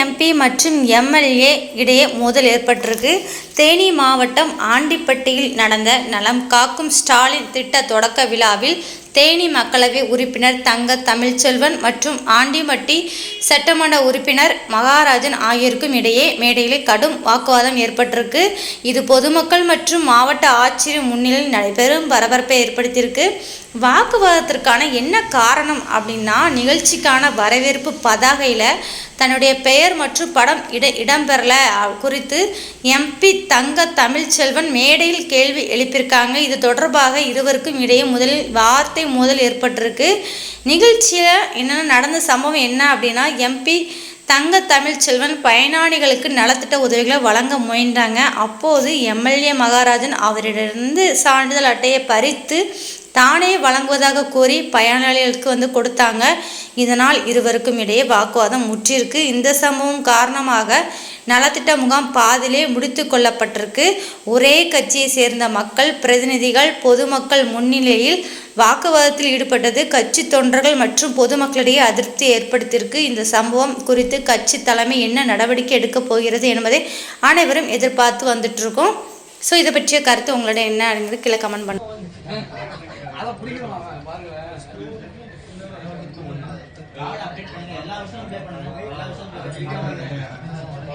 MP மற்றும் MLA இடையே மோதல் ஏற்பட்டிருக்கு. தேனி மாவட்டம் ஆண்டிப்பட்டியில் நடந்த நலம் காக்கும் ஸ்டாலின் திட்ட தொடக்க விழாவில் தேனி மக்களவை உறுப்பினர் தங்க தமிழ்ச்செல்வன் மற்றும் ஆண்டிமட்டி சட்டமன்ற உறுப்பினர் மகாராஜன் ஆகியோருக்கும் இடையே மேடையில் கடும் வாக்குவாதம் ஏற்பட்டிருக்கு. இது பொதுமக்கள் மற்றும் மாவட்ட ஆட்சியர் முன்னிலையில் நடைபெறும் பரபரப்பை ஏற்படுத்தியிருக்கு. வாக்குவாதத்திற்கான என்ன காரணம் அப்படின்னா நிகழ்ச்சிக்கான வரவேற்பு பதாகையில் தன்னுடைய பெயர் பெயர் மற்றும் படம் இட இடம்பெறல. குறித்து எம்பி தங்க தமிழ்ச்செல்வன் மேடையில் கேள்வி எழுப்பியிருக்காங்க. இது தொடர்பாக இருவருக்கும் இடையே முதலில் வார்த்தை மோதல் ஏற்பட்டிருக்கு. நிகழ்ச்சியில் என்னென்ன நடந்த சம்பவம் என்ன அப்படின்னா எம்பி தங்க தமிழ்ச்செல்வன் பயனாளிகளுக்கு நலத்திட்ட உதவிகளை வழங்க முயன்றாங்க. அப்போது எம்எல்ஏ மகாராஜன் அவரிடமிருந்து சான்றிதழ் அட்டையை பறித்து தானே வழங்குவதாக கூறி பயனாளிகளுக்கு வந்து கொடுத்தாங்க. இதனால் இருவருக்கும் இடையே வாக்குவாதம் முற்றிருக்கு இந்த சம்பவம் காரணமாக நலத்திட்ட முகாம் பாதியிலே முடித்து கொள்ளப்பட்டிருக்கு. ஒரே கட்சியை சேர்ந்த மக்கள் பிரதிநிதிகள் பொதுமக்கள் முன்னிலையில் வாக்குவாதத்தில் ஈடுபட்டது. கட்சி தொண்டர்கள் மற்றும் பொதுமக்களிடையே அதிருப்தி ஏற்படுத்தியிருக்கு. இந்த சம்பவம் குறித்து கட்சி தலைமை என்ன நடவடிக்கை எடுக்கப் போகிறது என்பதை அனைவரும் எதிர்பார்த்து வந்துட்டு இருக்கோம் ஸோ இதை பற்றிய கருத்து உங்களோட என்ன அப்படிங்கிறது கீழே கமெண்ட் பண்ணுங்க.